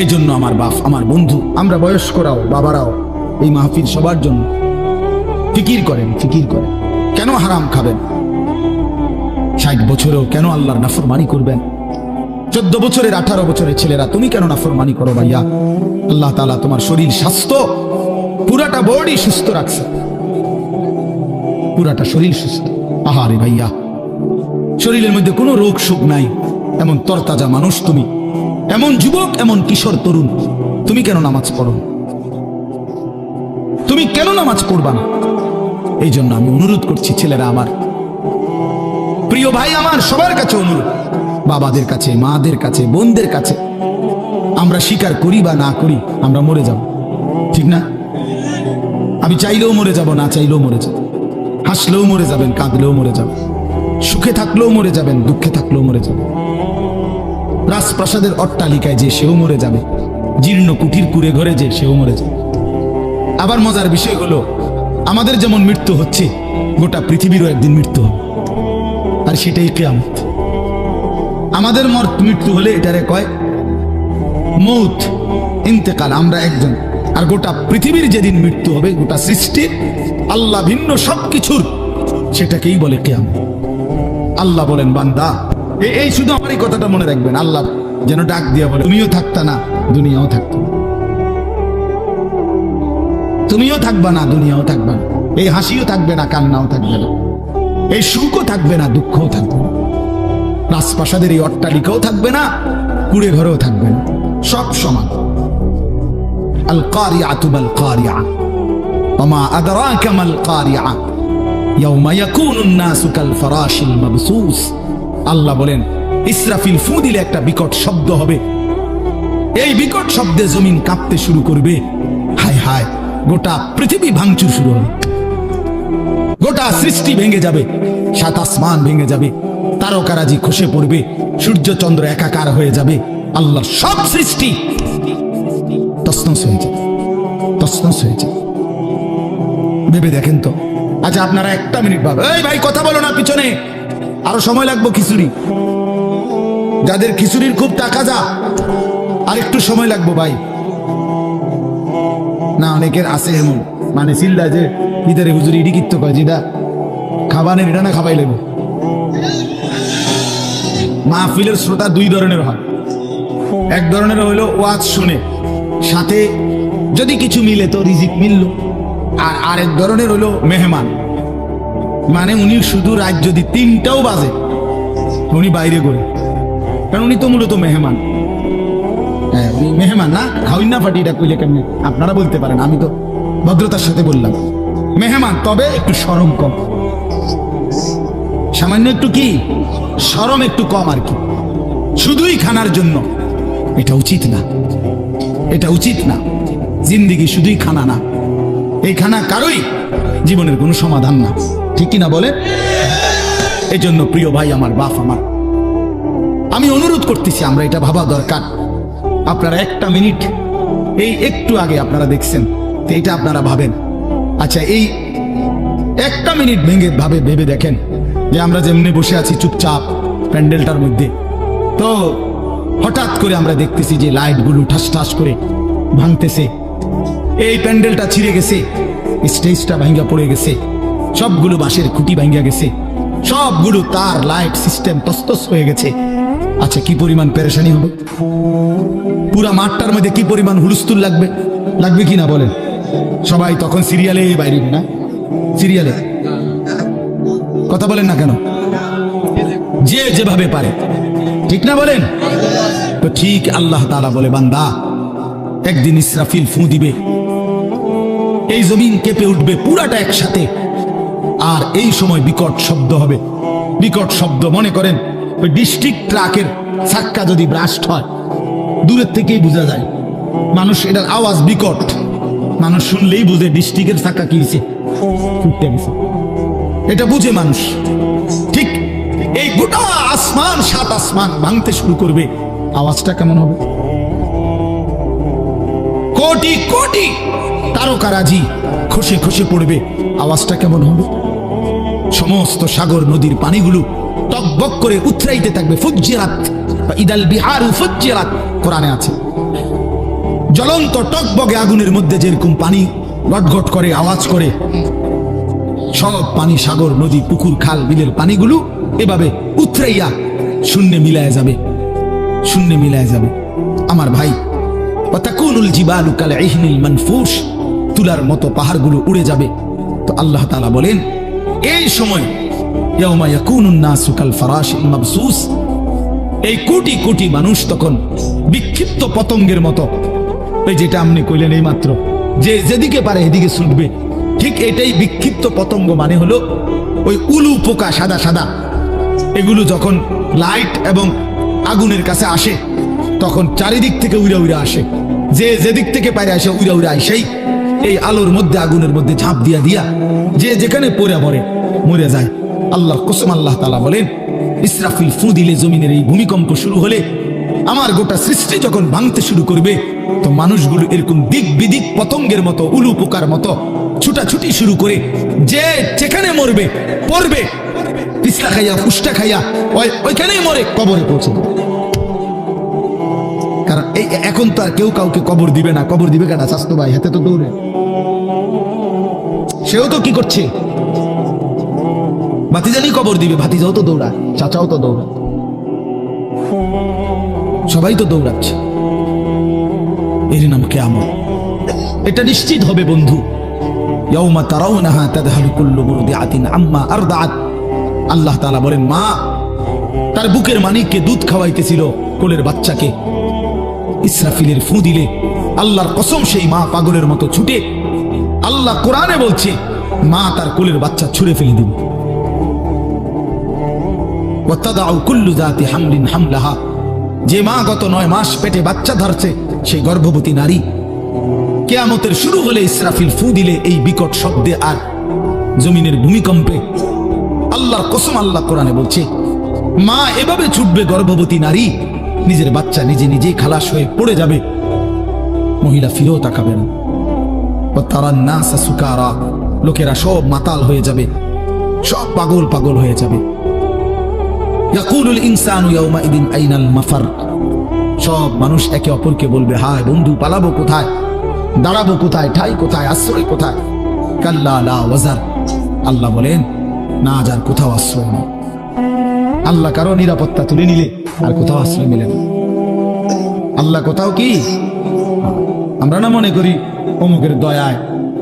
এই জন্য আমার বাপ, আমার বন্ধু, আমরা বয়স্করাও, বাবারাও এই মাহফিল সবার জন্য ফিকির করেন ফিকির করেন। কেন হারাম খাবেন? ষাট বছরেও কেন আল্লাহর নাফরমানি করবেন? চোদ্দ বছরের, আঠারো বছরের ছেলেরা, তুমি কেন নাফরমানি করো ভাইয়া? আল্লাহ তালা তোমার শরীর স্বাস্থ্য, পুরাটা বডি সুস্থ রাখছে। পুরাটা শরীর সুস্থ। আহারে ভাইয়া, শরীরের মধ্যে কোনো রোগ সুখ নাই। এমন তরতাজা মানুষ তুমি। এমন যুবক, এমন কিশোর, তরুণ। তুমি কেন নামাজ পড়ো? তুমি কেন নামাজ পড়বা না? এই জন্য আমি অনুরোধ করছি ছেলেরা আমার। প্রিয় ভাই আমার, সবার কাছে অনুরোধ। বাবাদের কাছে, মাদের কাছে, বোনদের কাছে। আমরা স্বীকার করি বা না করি, আমরা মরে যাব। ঠিক না? আমি চাইলেও মরে যাব, না চাইলেও মরে যাব। হাসলেও মরে যাবেন, কাঁদলেও মরে যাবেন। সুখে থাকলেও মরে যাবেন, দুঃখে থাকলেও মরে যাবেন। রাজপ্রাসাদের অট্টালিকায় যে সেও মরে যাবে, জীর্ণ কুঠির কুড়ে ঘরে যে সেও মরে যাবে। আবার মজার বিষয় হলো, আমাদের যেমন মৃত্যু হচ্ছে, গোটা পৃথিবীরও একদিন মৃত্যু হবে। আর সেটাই কেয়ামত। আমাদের মৃত্যু হলে এটারে কয়, মৌত, ইন্তেকাল, আমরা একজন। আর গোটা পৃথিবীর যেদিন মৃত্যু হবে, গোটা সৃষ্টির আল্লাহ ভিন্ন সবকিছুর, সেটাকেই বলে কেয়ামত। আল্লাহ বলেন, বান্দা এই শুধু আমার এই কথাটা মনে রাখবেন আল্লাহ যেন ডাক দিয়া বলে তুমিও থাকতা না দুনিয়াও থাকতো না। তুমিও থাকবা না দুনিয়াও থাকবা না এই হাসিও থাকবে না কান্নাও থাকবে না এই সুখও থাকবে না দুঃখও থাকবে না রাজপ্রাসাদের এই অট্টালিকাও থাকবে না কুড়ে ঘরেও থাকবে না সব সমান আল কারিয়া তুবাল কারিয়া وما أدراك ما القارعة يوم يكون الناس كالفراش المبثوث আল্লাহ বলেন, ইসরাফিল ফু দিলে একটা বিকট শব্দ হবে। এই বিকট শব্দে জমিন কাঁপতে শুরু করবে। হায় হায়, গোটা পৃথিবী ভাঙচুর শুরু হবে। গোটা সৃষ্টি ভেঙে যাবে, সাত আসমান ভেঙে যাবে, তারকারাজি খসে পড়বে সূর্য চন্দ্র একাকার হয়ে যাবে। আল্লাহ সব সৃষ্টি ভেবে দেখেন তো আচ্ছা আপনারা একটা মিনিট ভাবে, এই ভাই, কথা বলো না পিছনে। আরও সময় লাগবো খিচুড়ি। যাদের খিচুড়ির খুব টাকা যা, আর একটু সময় লাগবো ভাই। না, অনেকের আছে এমন। মানে চিল্লা যে ভিতরে হুজুরি ইডি কিত্ত কয় যেটা খাবানের এটা না খাবাই লেবো মাহফিলের শ্রোতা দুই ধরনের হয়। এক ধরনের হইল ওয়াজ শুনে, সাথে যদি কিছু মিলে তো রিজিক মিলল। আর আরেক ধরনের হইল মেহমান। মানে উনি শুধু রাত যদি তিনটাও বাজে। উনি বাইরে করে কারণ উনি তো মূলত মেহমান। হ্যাঁ মেহমান না? হাউই না ফাটিটা কইলে কেমনি? আপনারা বলতে পারেন, আমি তো ভদ্রতার সাথে বললাম। মেহমান, তবে একটু সরম কম। সামান্য একটু কি? সরম একটু কম আর কি। শুধুই খানার জন্য। এটা উচিত না। এটা উচিত না। জিন্দিগি শুধুই খানা না। এই খানা কারোই জীবনের কোনো সমাধান না। ঠিক না বলে? এই জন্য প্রিয় ভাই, আমার বাপ, আমার আমি অনুরোধ করতেছি, আমরা এটা ভাবা দরকার। আপনারা একটা মিনিট, এই একটু আগে আপনারা দেখছেন, তো এইটা আপনারা ভাবেন। আচ্ছা এই একটা মিনিট ভেঙে, ভাবে, ভেবে দেখেন, যে আমরা যেমনি বসে আছি চুপচাপ প্যান্ডেলটার মধ্যে, তো হঠাৎ করে আমরা দেখতেছি যে লাইটগুলো ঠাস ঠাস করে ভাঙতেছে। এই প্যান্ডেলটা ছিঁড়ে গেছে, স্টেজটা ভাঙ্গা পড়ে গেছে। সবগুলো বাঁশের খুঁটি ভাঙ্গা গেছে। সবগুলো তার লাইট সিস্টেম তস্তস হয়ে গেছে। আচ্ছা কি পরিমাণ পেরেশানি হবে? পুরা মাঠটার মধ্যে কি পরিমাণ হুলস্থুল লাগবে? লাগবে কি না বলেন? সবাই তখন সিরিয়ালে বাইরে, না? সিরিয়ালে? কথা বলেন না কেন? যে যেভাবে পারে। ঠিক না বলেন? তো ঠিক আল্লাহ তাআলা বলে, বান্দা, একদিন ইসরাফিল ফু দিবে। এই জমিন কেঁপে উঠবে পুরাটা একসাথে। আর এই সময় বিকট শব্দ হবে। বিকট শব্দ, মনে করেন, ওই ডিস্ট্রিক্ট ট্রাকের চাক্কা যদি ব্রাস্ট হয়, দূরের থেকেই বোঝা যায়, মানুষ এটার আওয়াজ বিকট। মানুষ শুনলেই বুঝে ডিস্ট্রিক্টের চাক্কা কি হয়েছে। ফুটতে এটা বুঝে মানুষ। ঠিক এই গোটা আসমান, সাত আসমান ভাঙতে শুরু করবে। আওয়াজটা কেমন হবে? কোটি কোটি! তারকারাজি খসে খসে পড়বে। আওয়াজটা কেমন হবে? সমস্ত সাগর নদীর পানিগুলো টকবক করে উথরাইতে থাকবে ফুজ্জিরাত বা ইদাল বিহার ফুজ্জিরাত কোরআনে আছে। জ্বলন্ত টকবগে আগুনের মধ্যে যেরকম পানি গটগট করে, আওয়াজ করে, সব পানি সাগর, নদী, পুকুর, খাল, বিলের পানিগুলো এভাবে উথরাইয়া শূন্যে মিলায় যাবে, শূন্যে মিলায় যাবে। আমার ভাই, ওয়াতাকুনুল জিবালু কাল ইহনিল মানফুস, তুলার মতো পাহাড়গুলো উড়ে যাবে। তো আল্লাহ তাআলা বলেন এই সময় এই কোটি কোটি মানুষ তখন বিক্ষিপ্ত পতঙ্গের মতো। এই যেটা আপনি কইলেন এই মাত্র যে যেদিকে পারে এদিকে ঠিক এটাই বিক্ষিপ্ত পতঙ্গ মানে হলো ওই উলু পোকা সাদা সাদা। এগুলো যখন লাইট এবং আগুনের কাছে আসে, তখন চারিদিক থেকে উড়া উড়া আসে। যে যেদিক থেকে পারে আসে উড়া উড়া আসেই এই আলোর মধ্যে, আগুনের মধ্যে ঝাঁপ দিয়া দিয়া যে যেখানে পড়ে পড়ে মরে যায়। আল্লাহর কসম আল্লাহ তালা বলেন, ইসরাফিল ফু দিলে জমিনের এই ভূমিকম্প শুরু হলে আমার গোটা সৃষ্টি যখন ভাঙতে শুরু করবে, তো মানুষগুলো এরকম দিক বিদিক পতঙ্গের মতো, উলু পোকার মতো ছুটাছুটি শুরু করে যে যেখানে মরবে, পড়বে পিছলা খাইয়া ফুসটা খাইয়া, ওই- ওইখানেই মরে কবরে পৌঁছে। কারণ এই এখন তো আর কেউ কাউকে কবর দিবে না, কবর দিবে কেনা স্বাস্থ্য ভাই, হাতে তো দৌড়ে। সেও তো কি করছে? ভাতিজানি কবর দিবে, ভাতিজাও তো দৌড়ায়, চাচাও তো দৌড়ায়। সবাই তো দৌড়াচ্ছে। এর নাম কেয়ামত। এটা নিশ্চিত হবে, বন্ধু। ইয়াউমা আম্মা আল্লাহ তাআলা বলেন, মা, তার বুকের মানিককে দুধ খাওয়াইতেছিল কোলের বাচ্চাকে। ইসরাফিলের ফু দিলে আল্লাহর কসম সেই মা পাগলের মতো ছুটে আল্লাহ কোরআনে বলছে, মা তার কোলের বাচ্চা ছুঁড়ে ফেলে হামলাহা। যে মা গত নয় মাস পেটে বাচ্চা ধরছে সেই গর্ভবতী নারী। কেয়ামতের শুরু হলে ইসরাফিল ফু দিলে এই বিকট শব্দে আর জমিনের ভূমিকম্পে। আল্লাহর কসম আল্লাহ কোরআনে বলছে, মা এভাবে ছুটবে গর্ভবতী নারী, নিজের বাচ্চা নিজে নিজেই খালাস হয়ে পড়ে যাবে। মহিলা ফিরেও তাকাবে না। লোকেরা সব মাতাল হয়ে যাবে। সব পাগল পাগল হয়ে যাবে। সব মানুষ একে অপরকে বলবে, হায় বন্ধু, পালাবো কোথায়? দাঁড়াবো কোথায়? ঠাই কোথায়? আশ্রয় কোথায়? কাল্লা আল্লাহ বলেন, না যার কোথাও আশ্রয় নেই। আল্লাহ কারও নিরাপত্তা তুলে নিলে আর কোথাও আশ্রয় মিলে না। আল্লাহ কোথাও কি? আমরা না মনে করি অমুকের দয়ায়,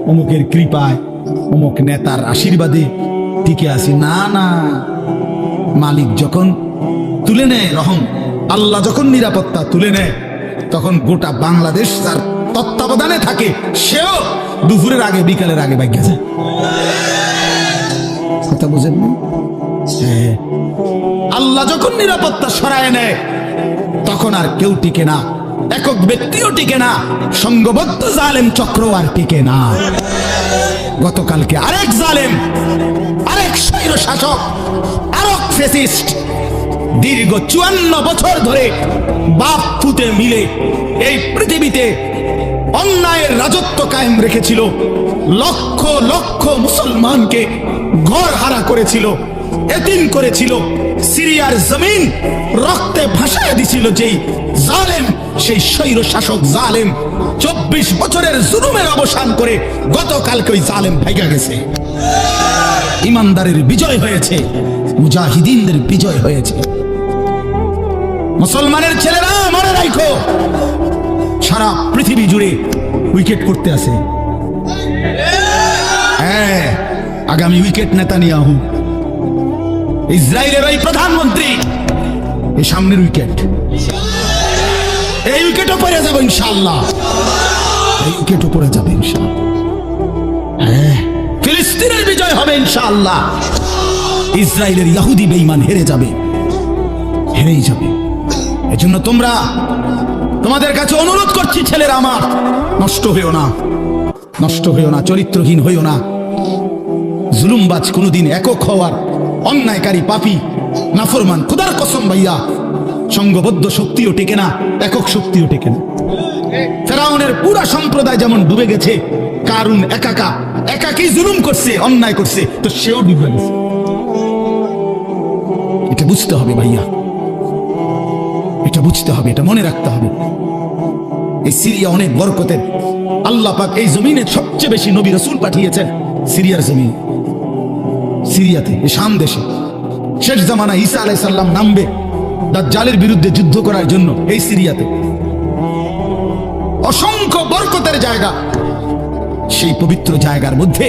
অমুকের কৃপায়, অমুক নেতার আশীর্বাদে টিকে আছি। না না। মালিক যখন তুলে নেয় রহম, আল্লাহ যখন নিরাপত্তা তুলে নেয়, তখন গোটা বাংলাদেশ তার তত্ত্বাবধানে থাকে। সেও দুপুরের আগে, বিকালের আগে বাইকে যায় কথা বুঝেন? হ্যাঁ। আল্লাহ যখন নিরাপত্তা সরায় নেয়, তখন আর কেউ টিকে না। একক ব্যক্তিও টিকে না সংঘবদ্ধ জালেম চক্র আর টিকে না। গতকালকে আরেক জালেম, আরেক স্বৈর শাসক, আরেক ফেসিস্ট, দীর্ঘ চুয়ান্ন বছর ধরে বাপ ফুতে মিলে এই পৃথিবীতে অন্যায়ের রাজত্ব কায়েম রেখেছিল, লক্ষ লক্ষ মুসলমানকে ঘর হারা করেছিল, এতিম করেছিল, সিরিয়ার জমিন রক্তে ভাসায় দিছিল যেই জালেম সেই স্বৈর শাসক জালেম চব্বিশ বছরের জুলুমের অবসান করে গতকালকে ওই জালেম ভাইগা গেছে। ইমানদারের বিজয় হয়েছে, মুজাহিদিনদের বিজয় হয়েছে। মুসলমানের ছেলেরা মনে রাখো, সারা পৃথিবী জুড়ে উইকেট করতে আছে। হ্যাঁ আগামী উইকেট নেতা নিয়াহু ইসরায়েলের ওই প্রধানমন্ত্রী এই সামনের উইকেট। যাবে ইনশাল্লাহ এই উইকেটও পড়ে যাবে ইনশাল্লাহ হ্যাঁ ফিলিস্তিনের বিজয় হবে ইনশাআল্লাহ। ইসরায়েলের ইয়াহুদি বেঈমান হেরে যাবে, হেরেই যাবে। এজন্য তোমরা তোমাদের কাছে অনুরোধ করছি, ছেলেরা আমার, নষ্ট হইও না, নষ্ট হইও না, চরিত্রহীন হইও না। জুলুমবাজ কোনোদিন একক হওয়ার অন্যায়কারী পাপী, নাফরমান, খুদার কসম ভাইয়া সংঘবদ্ধ শক্তিও টেকে না, একক শক্তিও টেকে না। ফেরাউনের পুরা সম্প্রদায় যেমন ডুবে গেছে, কারুন একাকা, একাকি জুলুম করছে, অন্যায় করছে, তো সেও ডুবে গেছে। এটা বুঝতে হবে ভাইয়া। এটা বুঝতে হবে, এটা মনে রাখতে হবে। এই সিরিয়া অনেক বরকতের। আল্লাহ পাক এই জমিনে সবচেয়ে বেশি নবী রসুল পাঠিয়েছেন, সিরিয়ার জমিন। সিরিয়াতে শাম দেশে। শেষ জামানা ঈসা আলাইসাল্লাম নামবে। দাজ্জালের বিরুদ্ধে যুদ্ধ করার জন্য এই সিরিয়াতে। অসংখ্য বরকতের জায়গা। সেই পবিত্র জায়গার মধ্যে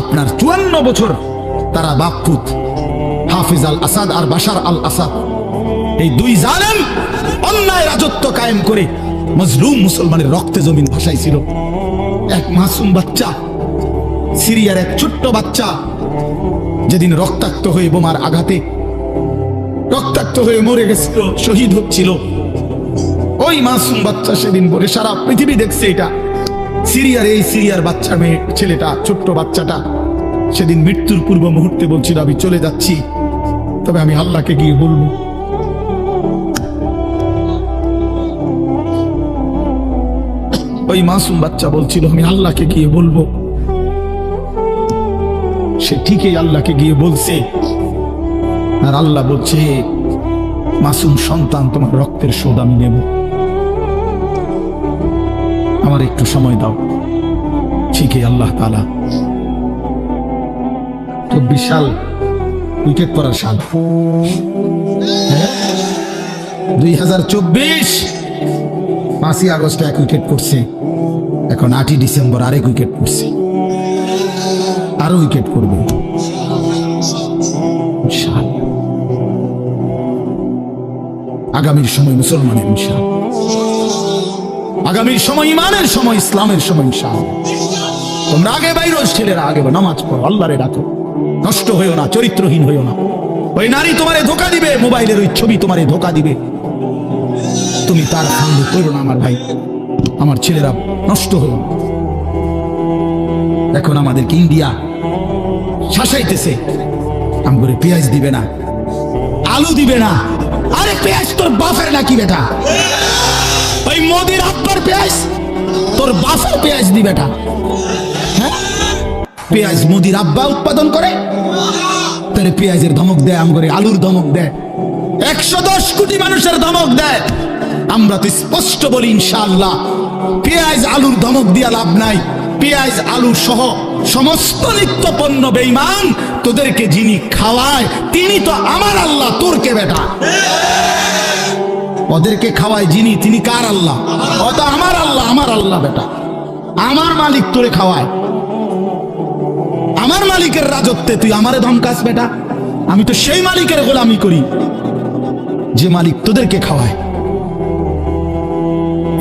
আপনার চুয়ান্ন বছর তারা বাপুত হাফিজ আল আসাদ আর বাশার আল আসাদ। এই দুই জালেম অন্যায় রাজত্ব কায়েম করে মজলুম মুসলমানের রক্তে জমিন ভাসাইছিল। এক মাসুম বাচ্চা, সিরিয়ার এক ছোট্ট বাচ্চা, যেদিন রক্তাক্ত হয়ে বোমার আঘাতে রক্তাক্ত হয়ে মরে গেছিল শহীদ হচ্ছিল। ওই মাসুম বাচ্চা সেদিন বলে, সারা পৃথিবী দেখছে এটা। সিরিয়ার এই সিরিয়ার বাচ্চা মেয়ে, ছেলেটা, ছোট্ট বাচ্চাটা, সেদিন মৃত্যুর পূর্ব মুহূর্তে বলছিল, আমি চলে যাচ্ছি, তবে আমি আল্লাহকে গিয়ে বলব। ওই মাসুম বাচ্চা বলছিল, আমি আল্লাহকে গিয়ে বলব। সে ঠিকই আল্লাহকে গিয়ে বলছে। আর আল্লাহ বলছে, মাসুম সন্তান, তোমার রক্তের শোধ আমি নেব। আমার একটু সময় দাও। ঠিকই আল্লাহ তালা চব্বিশ সাল উইকেট পড়ার সাল। দুই হাজার চব্বিশ, পাঁচই আগস্ট এক উইকেট পড়ছে। এখন আটই ডিসেম্বর আরেক উইকেট পড়ছে। আরও উইকেট পড়বে। আগামীর সময় মুসলমানের ইনশাআল্লাহ। আগামীর সময় ইমানের সময়, ইসলামের সময়, ইনশাআল্লাহ। তোমরা আগে বাইর ছেলেরা, আগে নামাজ পড়ো, আল্লাহরে ডাকো নষ্ট হইও না, চরিত্রহীন হইও না ওই নারী তোমারে ধোকা দিবে, মোবাইলের ওই ছবি তোমারে ধোকা দিবে তুমি তার সঙ্গে করো না, আমার ভাই আমার ছেলেরা, নষ্ট হইও। এখন আমাদেরকে ইন্ডিয়া শাসাইতেছে আমগরে পেঁয়াজ দিবে না, আলু দিবে না পেঁয়াজ তোর বাফের নাকি বেটা? ওই মোদির আব্বার পেঁয়াজ তোর বাফের পেঁয়াজ দি বেটা। হ্যাঁ? পেঁয়াজ মোদির আব্বা উৎপাদন করে তাহলে পেঁয়াজের ধমক দেয় আমগরে আলুর ধমক দেয়। একশো দশ কোটি মানুষের ধমক দেয়। আমরা তো স্পষ্ট বলি, ইনশাআল্লাহ, পেঁয়াজ আলুর ধমক দিয়া লাভ নাই। পেঁয়াজ আলু সহ সমস্ত নিত্য পণ্য বেইমান তোদেরকে যিনি খাওয়ায়, তিনি তো আমার আল্লাহ, তোর কে বেটা? ওদেরকে খাওয়ায় যিনি, তিনি কার আল্লাহ? ও তো আমার আল্লাহ আমার আল্লাহ বেটা। আমার মালিক তোরে খাওয়ায়। আমার মালিকের রাজত্বে তুই আমারে ধমকাস বেটা। আমি তো সেই মালিকের গোলামি করি, যে মালিক তোদেরকে খাওয়ায়।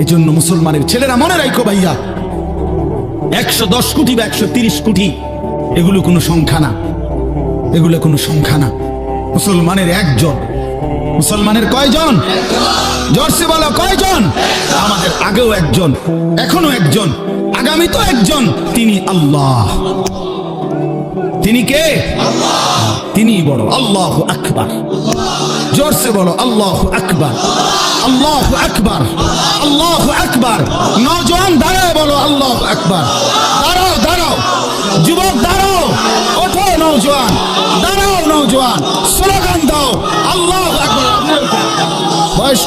এজন্য মুসলমানের ছেলেরা মনে রাখো ভাইয়া একশো দশ কোটি বা একশো তিরিশ কোটি, এগুলো কোনো সংখ্যা না। এগুলো কোনো সংখ্যা না। মুসলমানের একজন। মুসলমানের কয়জন? জর্সে বলো, কয়জন? আমাদের আগেও একজন এখনও একজন আগামী তো একজন। তিনি আল্লাহ। তিনি কে? তিনি বড়, আল্লাহ আকবার। জোরসে বলো, আল্লাহ আকবার আল্লাহ আকবার আল্লাহ আকবার। নজওয়ান দাঁড়াও বলো, আল্লাহ আকবার। দাঁড়াও দাঁড়াও। যুবক, দাঁড়াও। ওঠো নৌজওয়ান, দাঁড়াও নৌজওয়ান। স্লোগান দাও, আল্লাহ আকবার। বয়স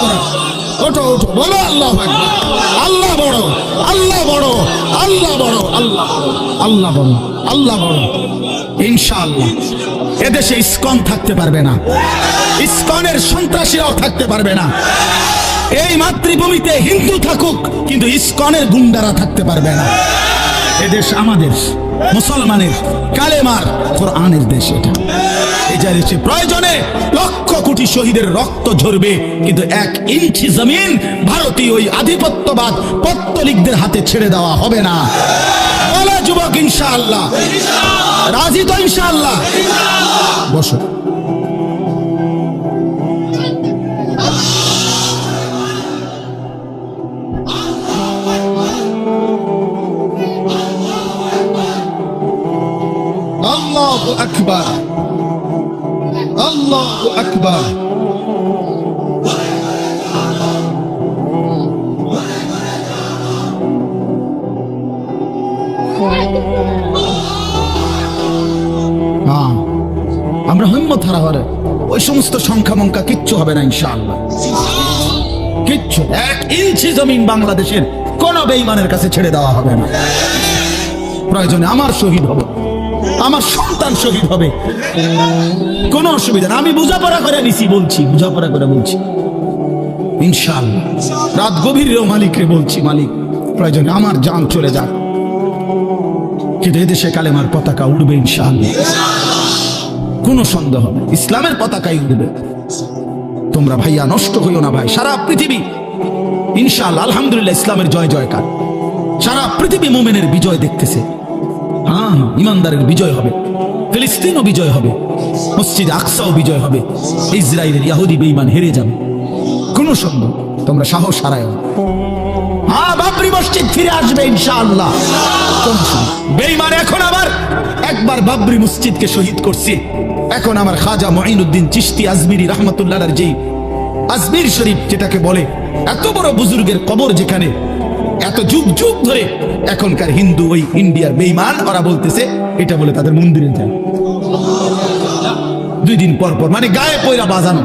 ওঠো ওঠো। বলো, আল্লাহ আল্লাহ বড় আল্লাহ বড় আল্লাহ বড়, আল্লাহ আল্লাহ বড় আল্লাহ বড়। ইনশাআল্লাহ। এদেশে ইসকন থাকতে পারবে না। ইসকনের সন্ত্রাসীরাও থাকতে পারবে না। এই মাতৃভূমিতে হিন্দু থাকুক, কিন্তু ইস্কনের গুন্ডারা থাকতে পারবে না। এদেশ আমাদের, মুসলমানের, কালেমার, কোরআনের দেশ এটা। এই দেশে প্রয়োজনে লক্ষ কোটি শহীদের রক্ত ঝরবে, কিন্তু এক ইঞ্চি জমিন ভারতীয় ওই আধিপত্যবাদ পত্তলিকদের হাতে ছেড়ে দেওয়া হবে না। বলো যুবক, ইনশাআল্লাহ। রাজি তো ইনশাআল্লাহ। বসো। আকবার আল্লাহ আকবার আমরা হিম্মত হারা হরে ওই সমস্ত সংখ্যা মঙ্কা কিচ্ছু হবে না ইনশাআল্লাহ। কিচ্ছু। এক ইঞ্চি জমিন বাংলাদেশের কোন বেইমানের কাছে ছেড়ে দেওয়া হবে না। প্রয়োজনে আমার শহীদ হবে। আমার সন্তান শহীদ হবে। কোনো অসুবিধা না। আমি বোঝাপড়া করে নিছি, বলছি, বোঝাপড়া করে বলছি। ইনশাআল্লাহ। রাত গভীরেও মালিককে বলছি, মালিক, প্রয়োজনে আমার জান চলে যাক। কিন্তু এদেশে কালেমার পতাকা উড়বে ইনশাআল্লাহ। কোনো সন্দেহ নেই ইসলামের পতাকাই উঠবে তোমরা ভাইয়া নষ্ট হইও না ভাই। সারা পৃথিবী, ইনশাআল্লাহ, আলহামদুলিল্লাহ, ইসলামের জয়, জয়কার। সারা পৃথিবী মোমেনের বিজয় দেখতেছে। হ্যাঁ ইমানদারের বিজয় হবে, ফিলিস্তিনও বিজয় হবে, মসজিদ আকসাও বিজয় হবে ইসরায়েলের ইয়াহুদি বেঈমান হেরে যাবে। কোনো তোমরা সাহস হারায় হ্যাঁ বাবরি মসজিদ ফিরে আসবে ইনশাআল্লাহ। বেঈমান এখন আবার একবার বাবরি মসজিদকে শহীদ করছে। এখন আমার খাজা মঈনুদ্দিন চিশতি আজমিরি রহমতুল্লাহ যেই আজমির শরীফ যেটাকে বলে, এত বড় বুজুর্গের কবর যেখানে এত যুগ যুগ ধরে এখনকার হিন্দু ওই ইন্ডিয়ার বেঈমান ওরা বলতেছে, এটা বলে তাদের মন্দিরে যায় দুই দিন পর পর মানে গায়ে পয়রা বাজানো।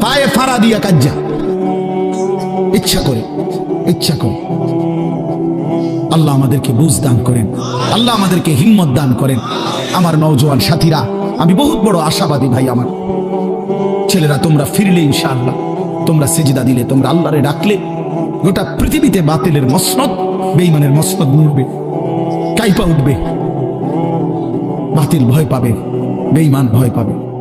পায়ে ফাড়া দিয়া কাজ্জা। ইচ্ছা করে ইচ্ছা করে। আল্লাহ আমাদেরকে বুঝ দান করেন। আল্লাহ আমাদেরকে হিম্মত দান করেন। আমার নওজোয়ান সাথীরা, আমি বহুত বড় আশাবাদী ভাই আমার। ছেলেরা, তোমরা ফিরলে ইনশাআল্লাহ। তোমরা সেজদা দিলে, তোমরা আল্লাহরে ডাকলে। গোটা পৃথিবীতে বাতিলের মসনদ বেইমানের মসনদ নড়বে কাইপা উঠবে। বাতিল ভয় পাবে বেইমান ভয় পাবে।